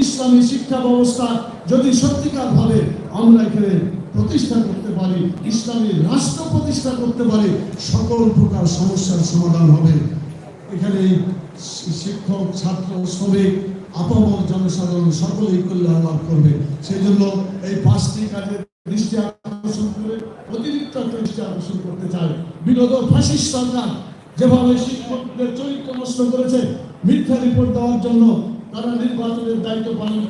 ইসলামী শিক্ষা ব্যবস্থা যদি সত্যিকার ভাবে আমরা এখানে প্রতিষ্ঠা করতে পারি, ইসলামী রাষ্ট্র প্রতিষ্ঠা করতে পারি, সকল প্রকার সমস্যার সমাধান হবে। এখানে শিক্ষক, ছাত্র, শ্রমিক, আপামর জনসাধারণ সকলেই কল্যাণ লাভ করবে। সেই জন্য এই পাঁচটি কাজে দৃষ্টি আকর্ষণ করে অতিরিক্ত দৃষ্টি আকর্ষণ করতে চাই। বিগত ফাঁসির সরকার যেভাবে শিক্ষকদের চরিত্র নষ্ট করেছে, মিথ্যা রিপোর্ট দেওয়ার জন্য তারা নির্বাচনের দায়িত্ব পালন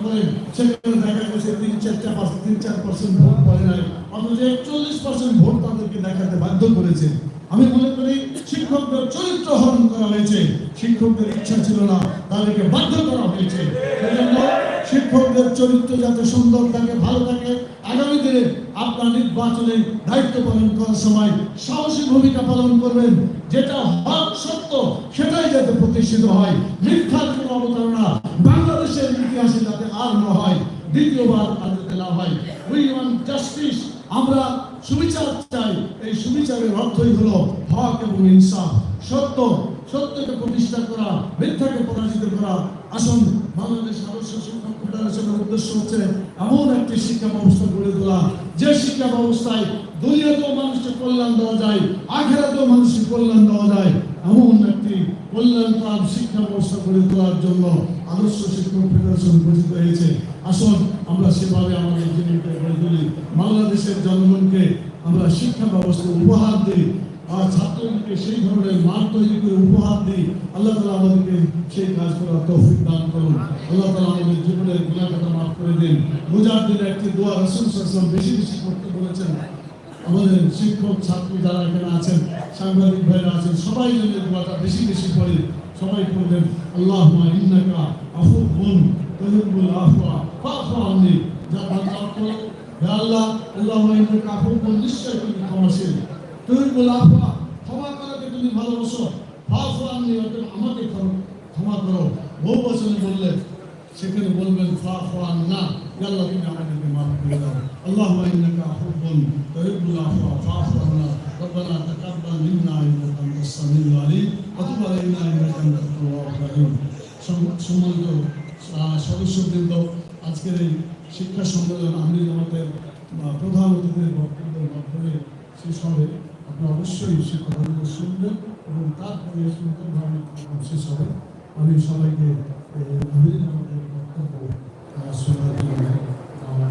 সেখানে দেখা গেছে তিন চারটা তিন চার পার্সেন্ট ভোট নাই। অথচ একচল্লিশ পার্সেন্ট ভোট তাদেরকে দেখাতে বাধ্য করেছে। আমি মনে করি শিক্ষকদের চরিত্র হরণ করা হয়েছে। শিক্ষকদের ইচ্ছা ছিল না, তাদেরকে বাধ্য করা হয়েছে। শিক্ষকদের চরিত্র যাতে সুন্দর থাকে, ভালো থাকে, আগামী দিনে আপনার নির্বাচনে দায়িত্ব পালন করার সময় সাহসী ভূমিকা পালন করবেন। যেটা হক সত্য, সেটাই যাতে প্রতিষ্ঠিত হয়। মিথ্যার কোনো অবতারণা বাংলাদেশের ইতিহাসে যাতে আর না হয় দ্বিতীয়বার আর যাতে না হয় উই ওয়ান্ট জাস্টিস আমরা সুবিচার চাই। এই সুবিচারের অর্থই হলো হক এবং ইনসাফ, সত্য, সত্যকে প্রতিষ্ঠা করা, মিথ্যাকে পরাজিত করা। আসুন, বাংলাদেশ আদর্শ শিক্ষক ফেডারেশনের উদ্দেশ্য হচ্ছে এমন একটি শিক্ষা ব্যবস্থা গড়ে তোলা। যে শিক্ষা ব্যবস্থায় দুনিয়াতেও মানুষকে কল্যাণ দেওয়া যায়, আখেরাতেও মানুষকে কল্যাণ দেওয়া যায়, এমন একটি কল্যাণকার শিক্ষা ব্যবস্থা গড়ে তোলার জন্য আদর্শ শিক্ষক ফেডারেশন গঠিত হয়েছে। আসুন, আমরা সেভাবে আমাদের জীবনকে গড়ে তুলি। বাংলাদেশের জনগণকে আমরা শিক্ষা ব্যবস্থা উপহার দিই। ছাত্রদেরকে সেই ধরনের মান তৈরি করে উপহার দিই আল্লাহ তালা আমাদেরকে সেই কাজ করার তৌফিক দান করুন। আল্লাহ তালা আমাদের জীবনের গুণাগত মাফ করে দিন। দিনে একটি দোয়া রসুল সাল্লাম বেশি বেশি করতে বলেছেন। আমাদের শিক্ষক, ছাত্র যারা এখানে আছেন, সাংবাদিক ভাইরা আছেন, সবাই এই দোয়াটা বেশি বেশি করে সবাই করবেন আল্লাহ ইন্নাকা আফুবুন তহিবুল আফওয়া ফাফু আননি। যা বান্দা করো আল্লাহ আল্লাহ ইন্নাকা আফুবুন নিশ্চয় তুমি ক্ষমাশীল। তহিবুল আফওয়া ক্ষমা করাকে তুমি ভালোবাসো ফাফু আননি অতএব আমাকে ক্ষমা ক্ষমা করো বহু বচনে বললেন সেখানে বলবেন ফা ফা না আল্লাহ তুমি আমাদেরকে মাফ করে দাও اللهم انك عفو تحب العفو فاعف عنا ربنا تقبل منا انك انت السميع العليم وتب علينا انك انت التواب الرحيم সম- সম্মানিত আহ, সদস্যবৃন্দ আজকের এই শিক্ষা সম্মেলন আমি আমাদের আহ, প্রধান অতিথির বক্তব্যের মাধ্যমে শেষ হবে অবশ্যই সে কথাগুলো শুনবেন এবং তারপরে সুন্দরভাবে শেষ হবে। আমি সবাইকে বক্তব্য শোনার জন্য আমার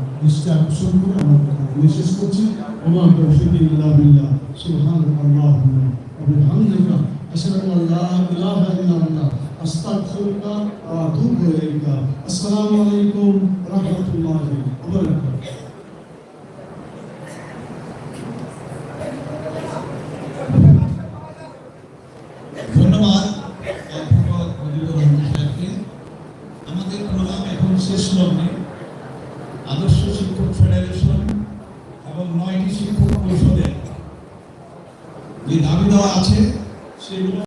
বিশেষ করছি। আমার তৌফিক ইল্লা বিল্লাহ, সুবহানাক আল্লাহুম্মা, ওয়া বিহামদিকা, আশহাদু আল লা ইলাহা ইল্লা আনতা আস্তাগফিরুকা ওয়া আতুবু ইলাইকা। আলাইকুম রাহমাতুল্লাহি ওয়া শেষ লগ্নে আদর্শ শিক্ষক ফেডারেশন এবং নয়টি শিক্ষক পরিষদের যে দাবি দেওয়া আছে সেগুলো